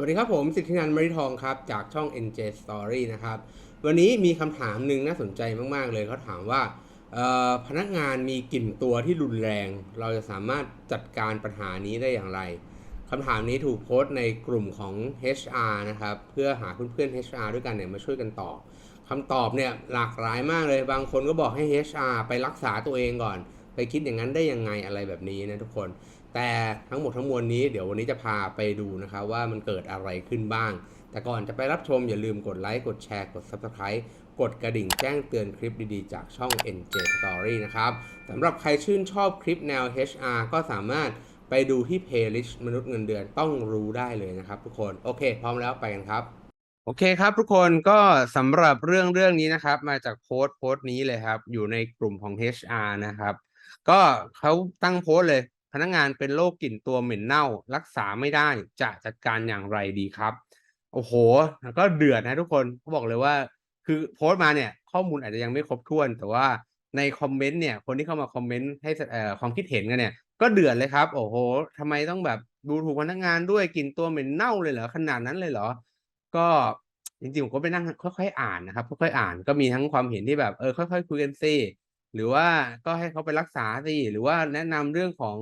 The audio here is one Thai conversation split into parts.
วัสดีครับผมสิทธินันมริทองครับ จากช่อง NJ Story นะครับ วันนี้มีคำถามหนึ่งน่าสนใจมาก ๆ เลยเขาถามว่าพนักงานมีกลิ่นตัวที่รุนแรง เราจะสามารถจัดการปัญหานี้ได้อย่างไรคำถามนี้ถูกโพสต์ในกลุ่มของ HR นะครับ เพื่อหาเพื่อนๆ HR ด้วยกันเนี่ยมาช่วยกันตอบคำตอบเนี่ยหลากหลายมากเลย บางคนก็บอกให้ HR ไปรักษาตัวเองก่อน ไปคิดอย่างนั้นได้ยังไงอะไรแบบนี้นะทุกคน แต่ทั้งหมดทั้งมวลนี้เดี๋ยววันนี้จะพาไปดูนะครับว่ามันเกิดอะไรขึ้นบ้าง แต่ก่อนจะไปรับชมอย่าลืมกดไลค์กดแชร์กด Subscribe กดกระดิ่งแจ้งเตือนคลิปดีๆ จากช่อง NJ Story นะครับสำหรับใครชื่นชอบคลิปแนว HR ก็สามารถไปดูที่ Playlist มนุษย์เงินเดือนต้องรู้ได้เลยนะครับทุกคนโอเค พร้อมแล้วไปกันครับ โอเคครับทุกคนก็สำหรับเรื่องเรื่องนี้นะครับ มาจากโพสต์โพสต์นี้เลยครับ อยู่ในกลุ่มของ HR นะครับ ก็เขาตั้งโพสต์เลย พนักงานเป็นโรคกลิ่นตัวเหม็นเน่า รักษาไม่ได้จะจัดการอย่างไรดีครับ โอ้โห ก็เดือดนะทุกคนเขาบอกเลยว่า คือโพสต์มาเนี่ยข้อมูลอาจจะยังไม่ครบถ้วน แต่ว่าในคอมเมนต์เนี่ย คนที่เข้ามาคอมเมนต์ให้ความคิดเห็นกันเนี่ย ก็เดือดเลยครับ โอ้โหทำไมต้องแบบดูถูกพนักงานด้วยกลิ่นตัวเหม็นเน่าเลยเหรอขนาดนั้นเลยเหรอ ก็จริงๆผมก็ไปนั่งค่อยๆอ่านนะครับค่อยๆอ่านก็มีทั้งความเห็นที่แบบเออค่อยๆคุยกันสิ หรือว่าก็ให้เขาไปรักษาสิหรือว่าแนะนำเรื่องของ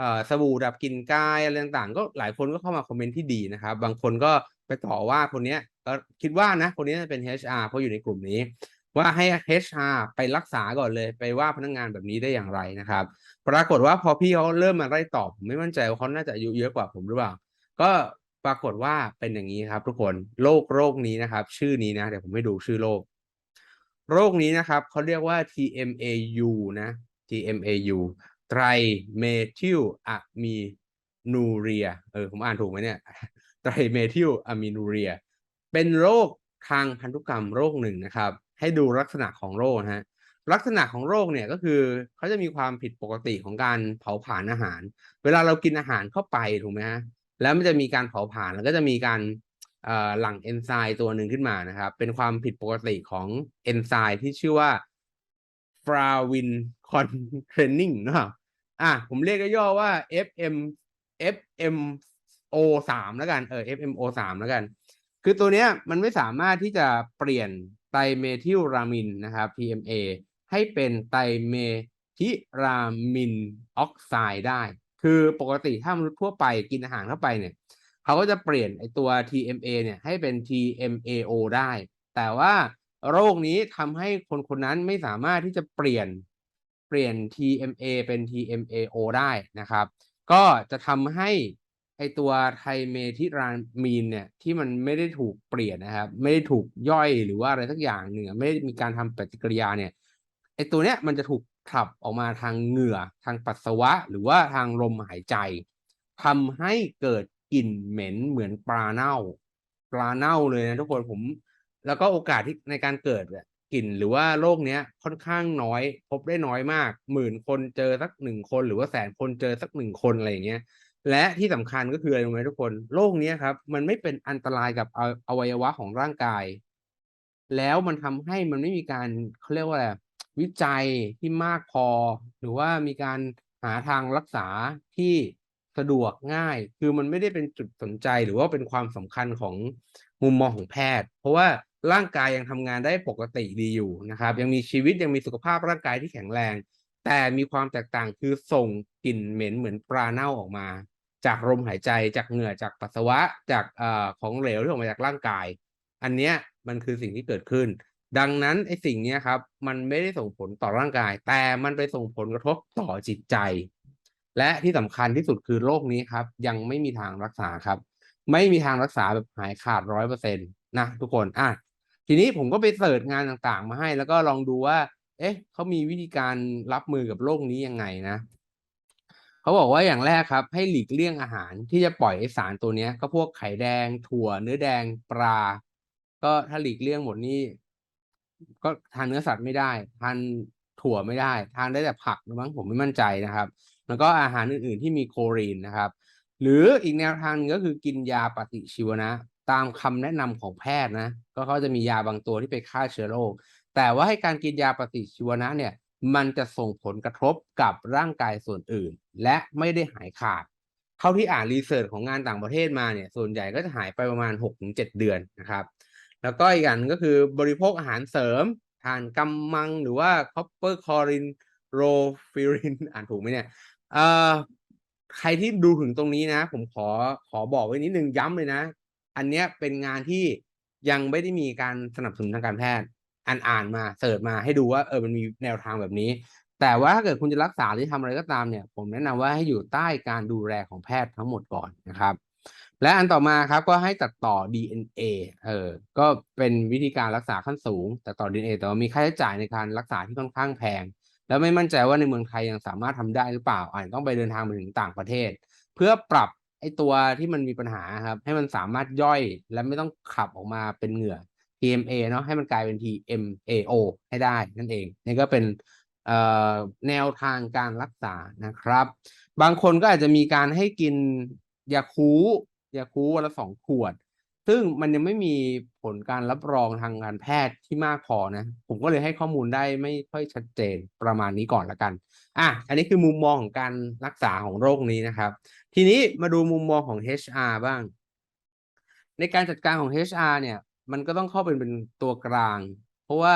อสบู่ดับกลิ่นกายอะไรต่างๆ ก็หลายคนก็เข้ามาคอมเมนต์ที่ดีนะครับ บางคนก็ไปต่อว่าคนนี้ก็คิดว่านะคนนี้จะเป็น HR เพราะอยู่ในกลุ่มนี้ ว่าให้ HR ไปรักษาก่อนเลยไปว่าพนักงานแบบนี้ได้อย่างไรนะครับ ปรากฏว่าพอพี่เขาเริ่มมาไล่ตอบผมไม่มั่นใจว่าเขาน่าจะอายุเยอะกว่าผมหรือเปล่า ก็ปรากฏว่าเป็นอย่างนี้ครับ ทุกคนโรคโรคนี้นะครับ ชื่อนี้นะเดี๋ยวผมให้ดูชื่อโรค โรคนี้นะครับเขาเรียกว่า TMAU นะ TMAU ไตรเมทิลอะมีนูเรีย เออ ผมอ่านถูกไหมเนี่ย ไตรเมทิลอะมินูเรีย เป็นโรคทางพันธุกรรมโรคหนึ่งนะครับ ให้ดูลักษณะของโรคนะฮะ ลักษณะของโรคเนี่ยก็คือเขาจะมีความผิดปกติของการเผาผลาญอาหาร เวลาเรากินอาหารเข้าไปถูกไหมฮะ แล้วมันจะมีการเผาผลาญแล้วก็จะมีการ หลั่งเอนไซม์ตัวหนึ่งขึ้นมานะครับ เป็นความผิดปกติของเอนไซม์ที่ชื่อว่าฟราวินคอนเทรนนิ่งนะครับอะผมเรียกย่อว่า FM FMO สามแล้วกันเออ FMO สามแล้วกัน คือตัวเนี้ยมันไม่สามารถที่จะเปลี่ยนไตเมทิลรามินนะครับ TMA ให้เป็นไตเมทิรามินออกไซด์ได้ คือปกติถ้ามนุษย์ทั่วไปกินอาหารเข้าไปเนี่ย เขาก็จะเปลี่ยนไอตัว TMA เนี่ยให้เป็น TMAO ได้ แต่ว่าโรคนี้ทำให้คนคนนั้นไม่สามารถที่จะเปลี่ยนเปลี่ยน TMA เป็น TMAO ได้นะครับ ก็จะทำให้ไอตัวไทเมทิรามีนเนี่ยที่มันไม่ได้ถูกเปลี่ยนนะครับ ไม่ได้ถูกย่อยหรือว่าอะไรสักอย่างหนึ่งไม่ได้มีการทำปฏิกิริยาเนี่ยไอตัวเนี้ยมันจะถูกขับออกมาทางเหงื่อทางปัสสาวะ หรือว่าทางลมหายใจทำให้เกิด กลิ่นเหม็นเหมือนปลาเน่า ปลาเน่าเลยนะทุกคนผม แล้วก็โอกาสที่ในการเกิดกลิ่นหรือว่าโรคเนี้ยค่อนข้างน้อย พบได้น้อยมาก หมื่นคนเจอสักหนึ่งคน หรือว่าแสนคนเจอสักหนึ่งคนอะไรอย่างเงี้ยและที่สำคัญก็คืออะไรรู้ไหมทุกคนโรคนี้ครับ มันไม่เป็นอันตรายกับอวัยวะของร่างกาย แล้วมันทำให้มันไม่มีการเขาเรียกว่าอะไรวิจัยที่มากพอ หรือว่ามีการหาทางรักษาที่ สะดวกง่าย คือมันไม่ได้เป็นจุดสนใจหรือว่าเป็นความสำคัญของมุมมองของแพทย์ เพราะว่าร่างกายยังทำงานได้ปกติดีอยู่นะครับ ยังมีชีวิตยังมีสุขภาพร่างกายที่แข็งแรง แต่มีความแตกต่างคือส่งกลิ่นเหม็นเหมือนปลาเน่าออกมา จากลมหายใจจากเหงื่อจากปัสสาวะจากอของเหลวที่ออกมาจากร่างกาย อันเนี้ยมันคือสิ่งที่เกิดขึ้น ดังนั้นไอ้สิ่งนี้ครับ มันไม่ได้ส่งผลต่อร่างกาย แต่มันไปส่งผลกระทบต่อจิตใจ และที่สำคัญที่สุดคือโรคนี้ครับ ยังไม่มีทางรักษาครับ ไม่มีทางรักษาแบบหายขาดร้อยเปอร์เซ็นต์นะทุกคนอะทีนี้ผมก็ไปเสิร์ชงานต่างๆ มาให้ แล้วก็ลองดูว่า เอ๊ะเขามีวิธีการรับมือกับโรคนี้ยังไงนะเขาบอกว่าอย่างแรกครับ ให้หลีกเลี่ยงอาหารที่จะปล่อยไอสารตัวนี้ก็พวกไข่แดง ถั่ว เนื้อแดงปลา ก็ถ้าหลีกเลี่ยงหมดนี่ก็ทานเนื้อสัตว์ไม่ได้ ทานถั่วไม่ได้ ทานได้แต่ผักนะมั้งผมไม่มั่นใจนะครับ แล้วก็อาหารอื่นๆที่มีโคลีนนะครับ หรืออีกแนวทางนึงก็คือกินยาปฏิชีวนะ ตามคำแนะนำของแพทย์นะ ก็เขาจะมียาบางตัวที่ไปฆ่าเชื้อโรค แต่ว่าให้การกินยาปฏิชีวนะเนี่ย มันจะส่งผลกระทบกับร่างกายส่วนอื่น และไม่ได้หายขาด เท่าที่อ่านรีเสิร์ชของงานต่างประเทศมาเนี่ย ส่วนใหญ่ก็จะหายไปประมาณ 6-7 เดือนนะครับ แล้วก็อีกอย่างหนึ่งก็คือบริโภคอาหารเสริม ทานกำมังหรือว่าคอปเปอร์คอรินโรฟิริน อ่านถูกไหมเนี่ย เอ่อใครที่ดูถึงตรงนี้นะ ผมขอขอบอกไว้นิดนึงย้ำเลยนะ อันเนี้ยเป็นงานที่ยังไม่ได้มีการสนับสนุนทางการแพทย์อ่านอ่านมาเสิร์ชมาให้ดูว่าเออมันมีแนวทางแบบนี้ แต่ว่าถ้าเกิดคุณจะรักษาหรือทำอะไรก็ตามเนี่ย ผมแนะนำว่าให้อยู่ใต้การดูแลของแพทย์ทั้งหมดก่อนนะครับ และอันต่อมาครับก็ให้ตัดต่อ DNA เออก็เป็นวิธีการรักษาขั้นสูง แตัดต่อ DNA แต่ว่ามีค่าใช้จ่ายในการรักษาที่ค่อนข้างแพง แล้วไม่มั่นใจว่าในเมืองไทยยังสามารถทำได้หรือเปล่าอาจจะต้องไปเดินทางไปถึงต่างประเทศ เพื่อปรับไอ้ตัวที่มันมีปัญหาครับ ให้มันสามารถย่อยและไม่ต้องขับออกมาเป็นเหงื่อ TMA เนาะให้มันกลายเป็น TMAO ให้ได้นั่นเองนี่ก็เป็นแนวทางการรักษานะครับ บางคนก็อาจจะมีการให้กินยาคูยาคูวันละสองขวด ซึ่งมันยังไม่มีผลการรับรองทางการแพทย์ที่มากพอนะ ผมก็เลยให้ข้อมูลได้ไม่ค่อยชัดเจนประมาณนี้ก่อนละกัน อะ อันนี้คือมุมมองของการรักษาของโรคนี้นะครับ ทีนี้มาดูมุมมองของ HR บ้าง ในการจัดการของ HR เนี่ย มันก็ต้องเข้าเป็นเป็นตัวกลาง เพราะว่า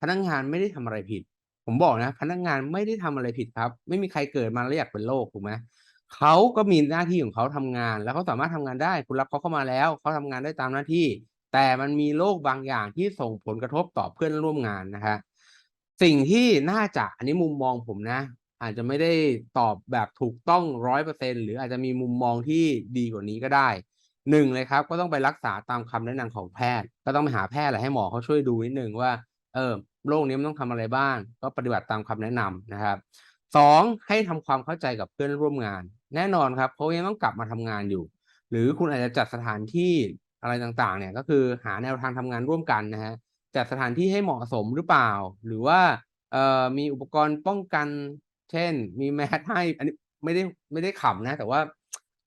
พนักงานไม่ได้ทำอะไรผิด ผมบอกนะ พนักงานไม่ได้ทำอะไรผิดครับ ไม่มีใครเกิดมาแล้วอยากเป็นโรคถูกไหม เขาก็มีหน้าที่ของเขาทำงาน แล้วเขาสามารถทำงานได้คุณรับเขาเข้ามาแล้วเขาทำงานได้ตามหน้าที่ แต่มันมีโรคบางอย่างที่ส่งผลกระทบต่อเพื่อนร่วมงานนะฮะสิ่งที่น่าจะอันนี้มุมมองผมนะ อาจจะไม่ได้ตอบแบบถูกต้องร้อยเปอร์เซ็นหรืออาจจะมีมุมมองที่ดีกว่านี้ก็ได้หนึ่งเลยครับ ก็ต้องไปรักษาตามคำแนะนำของแพทย์ ก็ต้องไปหาแพทย์แหละให้หมอเขาช่วยดูนิดนึงว่า เออโรคนี้มันต้องทำอะไรบ้าง ก็ปฏิบัติตามคำแนะนำนะครับสองให้ทำความเข้าใจกับเพื่อนร่วมงาน แน่นอนครับเขายังต้องกลับมาทำงานอยู่ หรือคุณอาจจะจัดสถานที่อะไรต่างๆ เนี่ยก็คือหาแนวทางทำงานร่วมกันนะฮะจัดสถานที่ให้เหมาะสมหรือเปล่า หรือว่าเอ่อมีอุปกรณ์ป้องกัน เช่น มีแมสให้อันนี้ไม่ได้ไม่ได้ขำนะ แต่ว่า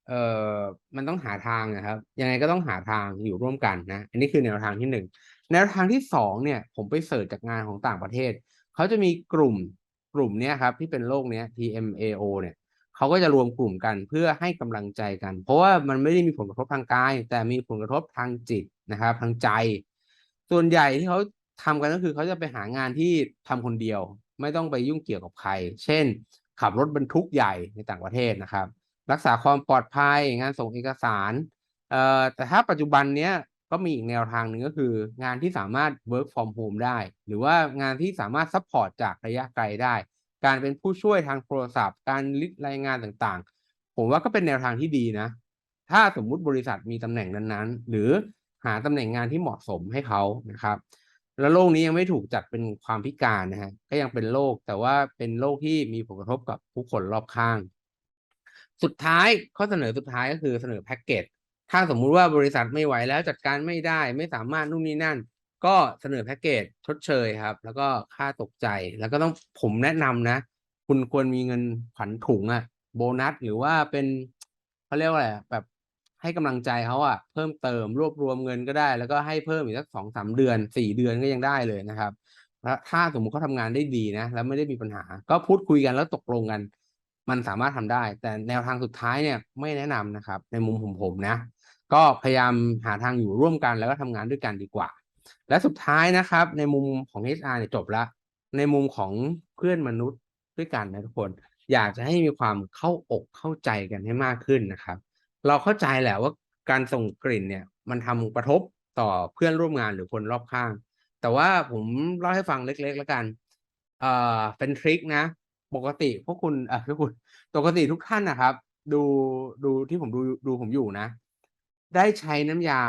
เอ่อมันต้องหาทางนะครับ ยังไงก็ต้องหาทางอยู่ร่วมกันนะ อันนี้คือแนวทางที่หนึ่งแนวทางที่สองเนี่ย ผมไปเสิร์ชจากงานของต่างประเทศเขาจะมีกลุ่มกลุ่มเนี้ยครับที่เป็นโรคเนี้ย TMAO เนี่ย เขาก็จะรวมกลุ่มกันเพื่อให้กำลังใจกัน เพราะว่ามันไม่ได้มีผลกระทบทางกาย แต่มีผลกระทบทางจิตนะครับทางใจ ส่วนใหญ่ที่เขาทำกันก็คือเขาจะไปหางานที่ทำคนเดียว ไม่ต้องไปยุ่งเกี่ยวกับใคร เช่น ขับรถบรรทุกใหญ่ในต่างประเทศนะครับ รักษาความปลอดภัยงานส่งเอกสารเอ่อแต่ถ้าปัจจุบันเนี้ยก็มีอีกแนวทางหนึ่งก็คืองานที่สามารถ work from home ได้ หรือว่างานที่สามารถ support จากระยะไกลได้ การเป็นผู้ช่วยทางโทรศัพท์ การลิสต์รายงานต่างๆ ผมว่าก็เป็นแนวทางที่ดีนะ ถ้าสมมุติบริษัทมีตำแหน่งนั้นๆ หรือหาตำแหน่งงานที่เหมาะสมให้เขานะครับ แล้วโรคนี้ยังไม่ถูกจัดเป็นความพิการนะฮะก็ยังเป็นโรคแต่ว่าเป็นโรคที่มีผลกระทบกับผู้คนรอบข้าง สุดท้ายข้อเสนอสุดท้ายก็คือเสนอแพ็กเกจถ้าสมมุติว่าบริษัทไม่ไหวแล้วจัดการไม่ได้ ไม่สามารถนู่นนี่นั่น ก็เสนอแพ็กเกจชดเชยครับ แล้วก็ค่าตกใจแล้วก็ต้องผมแนะนำนะ คุณควรมีเงินขวัญถุงอะโบนัสหรือว่าเป็นเขาเรียกว่าอะไรแบบให้กำลังใจเขาอะเพิ่มเติมรวบรวมเงินก็ได้ แล้วก็ให้เพิ่มอีกสักสองสามเดือนสี่เดือนก็ยังได้เลยนะครับแล้วถ้าสมมติเขาทำงานได้ดีนะ แล้วไม่ได้มีปัญหา ก็พูดคุยกันแล้วตกลงกัน มันสามารถทำได้ แต่แนวทางสุดท้ายเนี่ยไม่แนะนำนะครับ ในมุมผมผมนะ ก็พยายามหาทางอยู่ร่วมกันแล้วก็ทำงานด้วยกันดีกว่า และสุดท้ายนะครับ ในมุมของ HR เนี่ยจบละ ในมุมของเพื่อนมนุษย์ด้วยกันนะทุกคน อยากจะให้มีความเข้าอกเข้าใจกันให้มากขึ้นนะครับ เราเข้าใจแหละว่าการส่งกลิ่นเนี่ย มันทำกระทบต่อเพื่อนร่วมงานหรือคนรอบข้าง แต่ว่าผมเล่าให้ฟังเล็กๆแล้วกันเอ่อเป็นทริคนะ ปกติพวกคุณเอ่อพวกคุณปกติทุกท่านนะครับ ดูดูที่ผมดูดูผมอยู่นะ ได้ใช้น้ำยา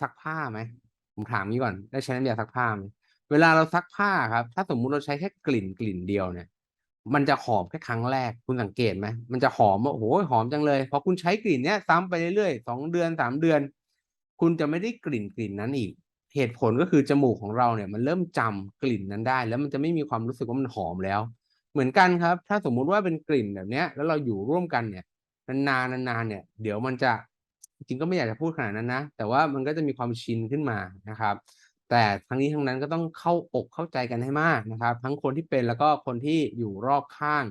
ซักผ้าไหม ผมถามงี้ก่อนได้ใช้น้ำยาซักผ้าไหมเวลาเราซักผ้าครับ ถ้าสมมุติเราใช้แค่กลิ่นกลิ่นเดียวเนี่ย มันจะหอมแค่ครั้งแรกคุณสังเกตไหมมันจะหอมว่าโอ้โหหอมจังเลยพอคุณใช้กลิ่นเนี้ยซ้ำไปเรื่อยๆสองเดือนสามเดือน คุณจะไม่ได้กลิ่นกลิ่นนั้นอีก เหตุผลก็คือจมูกของเราเนี่ย มันเริ่มจำกลิ่นนั้นได้ แล้วมันจะไม่มีความรู้สึกว่ามันหอมแล้ว เหมือนกันครับ ถ้าสมมุติว่าเป็นกลิ่นแบบเนี้ย แล้วเราอยู่ร่วมกันเนี่ยนานๆนานๆเนี่ย เดี๋ยวมันจะ จริงก็ไม่อยากจะพูดขนาดนั้นนะ แต่ว่ามันก็จะมีความชินขึ้นมานะครับ แต่ทั้งนี้ทั้งนั้นก็ต้องเข้าอกเข้าใจกันให้มากนะครับ ทั้งคนที่เป็นแล้วก็คนที่อยู่รอบข้าง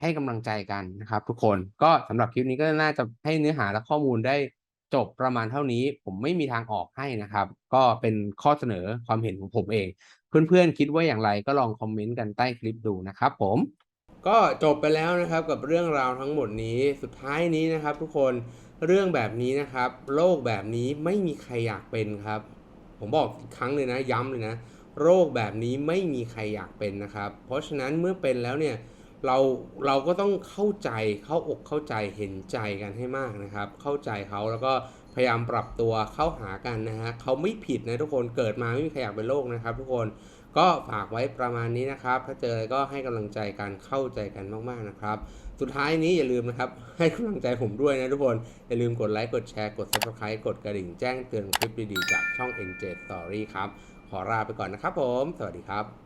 ให้กำลังใจกันนะครับ ทุกคนก็สำหรับคลิปนี้ก็น่าจะให้เนื้อหาและข้อมูลได้จบประมาณเท่านี้ ผมไม่มีทางออกให้นะครับ ก็เป็นข้อเสนอความเห็นของผมเอง เพื่อนๆคิดว่าอย่างไรก็ลองคอมเมนต์กันใต้คลิปดูนะครับผมก็จบไปแล้วนะครับกับเรื่องราวทั้งหมดนี้สุดท้ายนี้นะครับ ทุกคน เรื่องแบบนี้นะครับ โรคแบบนี้ไม่มีใครอยากเป็นครับ ผมบอกอีกครั้งเลยนะย้ำเลยนะ โรคแบบนี้ไม่มีใครอยากเป็นนะครับ เพราะฉะนั้นเมื่อเป็นแล้วเนี่ยเราเราก็ต้องเข้าใจเข้าอกเข้าใจเห็นใจกันให้มากนะครับ เข้าใจเขาแล้วก็พยายามปรับตัวเข้าหากันนะฮะเขาไม่ผิดนะทุกคนเกิดมาไม่มีใครอยากเป็นโรคนะครับ ทุกคนก็ฝากไว้ประมาณนี้นะครับ ถ้าเจอก็ให้กำลังใจกันเข้าใจกันมากๆนะครับ สุดท้ายนี้อย่าลืมนะครับ ให้กำลังใจผมด้วยนะทุกคน อย่าลืมกดไลค์ กดแชร์ กด subscribe กดกระดิ่งแจ้งเตือนคลิปดีๆจากช่อง NJ Story ครับ ขอลาไปก่อนนะครับผม สวัสดีครับ